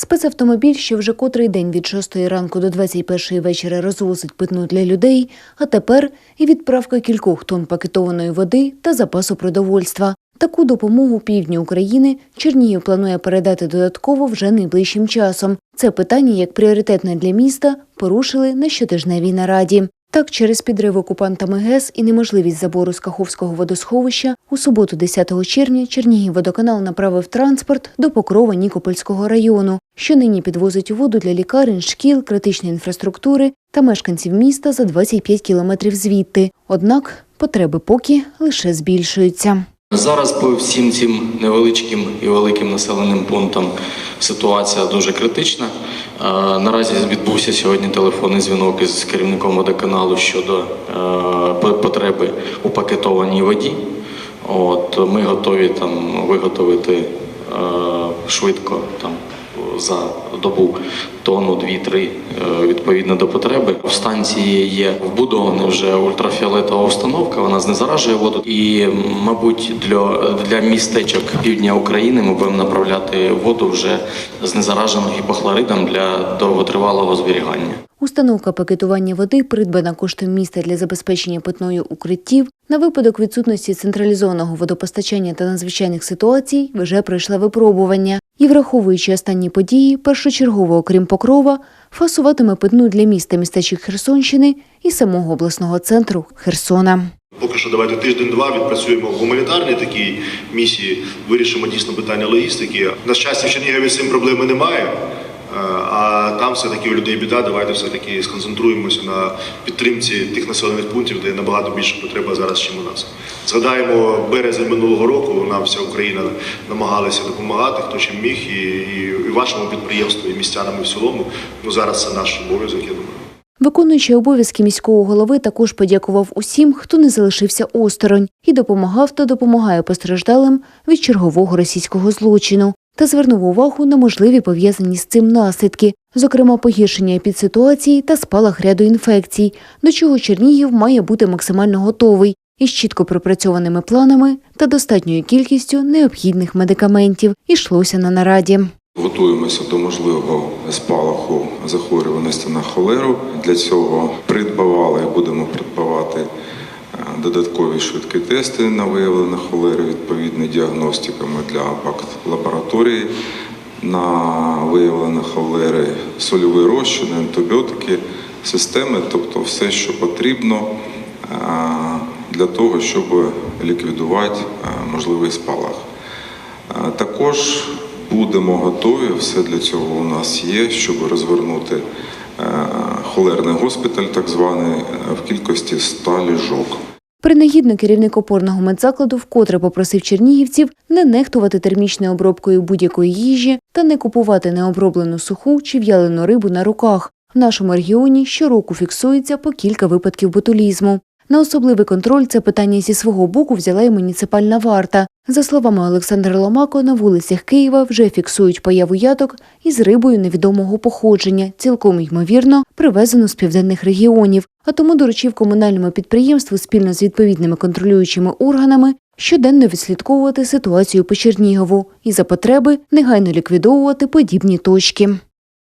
Спецавтомобіль, що вже котрий день від 6 ранку до 21 вечора розвозить питну для людей, а тепер і відправка кількох тонн пакетованої води та запасу продовольства. Таку допомогу півдню України Чернігів планує передати додатково вже найближчим часом. Це питання, як пріоритетне для міста, порушили на щотижневій нараді. Так, через підрив окупантами ГЕС і неможливість забору з Каховського водосховища у суботу, 10 червня, Чернігівводоканал направив транспорт до Покрова Нікопольського району, що нині підвозить воду для лікарень, шкіл, критичної інфраструктури та мешканців міста за 25 кілометрів звідти. Однак потреби поки лише збільшуються. Зараз по всім цим невеличким і великим населеним пунктам ситуація дуже критична. Е, Наразі відбувся сьогодні телефонний дзвінок із керівником водоканалу щодо е, по- потреби у пакетованій воді. От ми готові там виготовити е, швидко там за добу тонну, дві-три е, відповідно до потреби. В станції є вбудована вже ультрафіолетова установка, вона знезаражує воду. І, мабуть, для, для містечок півдня України ми будемо направляти воду вже знезаражену гіпохлоридом для довготривалого зберігання. Установка пакетування води, придбана коштом міста для забезпечення питною укриттів, на випадок відсутності централізованого водопостачання та надзвичайних ситуацій вже пройшла випробування. І, враховуючи останні події, першочергово, окрім Покрова, фасуватиме питну для міста містечок Херсонщини і самого обласного центру Херсона. Поки що давайте тиждень-два відпрацюємо в гуманітарній такій місії, вирішимо дійсно питання логістики. На щастя, в Чернігові з цим проблеми немає. Там все-таки у людей біда. Давайте все-таки сконцентруємося на підтримці тих населених пунктів, де набагато більше потреба зараз, ніж у нас. Згадаємо березень минулого року. Нам вся Україна намагалася допомагати, хто чим міг, і, і, і вашому підприємству, і містянам і в цілому. Ну зараз це наш обов'язок, я думаю. Виконуючий обов'язки міського голови також подякував усім, хто не залишився осторонь, і допомагав та допомагає постраждалим від чергового російського злочину. Та звернув увагу на можливі пов'язані з цим наслідки, зокрема погіршення епідситуації та спалах ряду інфекцій, до чого Чернігів має бути максимально готовий із чітко пропрацьованими планами та достатньою кількістю необхідних медикаментів. Ішлося на нараді. Готуємося до можливого спалаху захворюваності на холеру. Для цього придбавали будемо придбавати е, додаткові швидкі тести на виявлення холери, відповідні діагностиками для лабораторії на виявлення холери, сольовий розчин, антибіотики, системи, тобто все, що потрібно е, для того, щоб ліквідувати е, можливий спалах. Е, Також будемо готові, все для цього у нас є, щоб розвернути холерний госпіталь, так званий, в кількості 100 ліжок. Принагідно керівник опорного медзакладу вкотре попросив чернігівців не нехтувати термічною обробкою будь-якої їжі та не купувати необроблену суху чи в'ялену рибу на руках. В нашому регіоні щороку фіксується по кілька випадків ботулізму. На особливий контроль це питання зі свого боку взяла і муніципальна варта. За словами Олександра Ломако, на вулицях Києва вже фіксують появу яток із рибою невідомого походження, цілком ймовірно, привезено з південних регіонів, а тому доручив комунальному підприємству спільно з відповідними контролюючими органами щоденно відслідковувати ситуацію по Чернігову і за потреби негайно ліквідовувати подібні точки.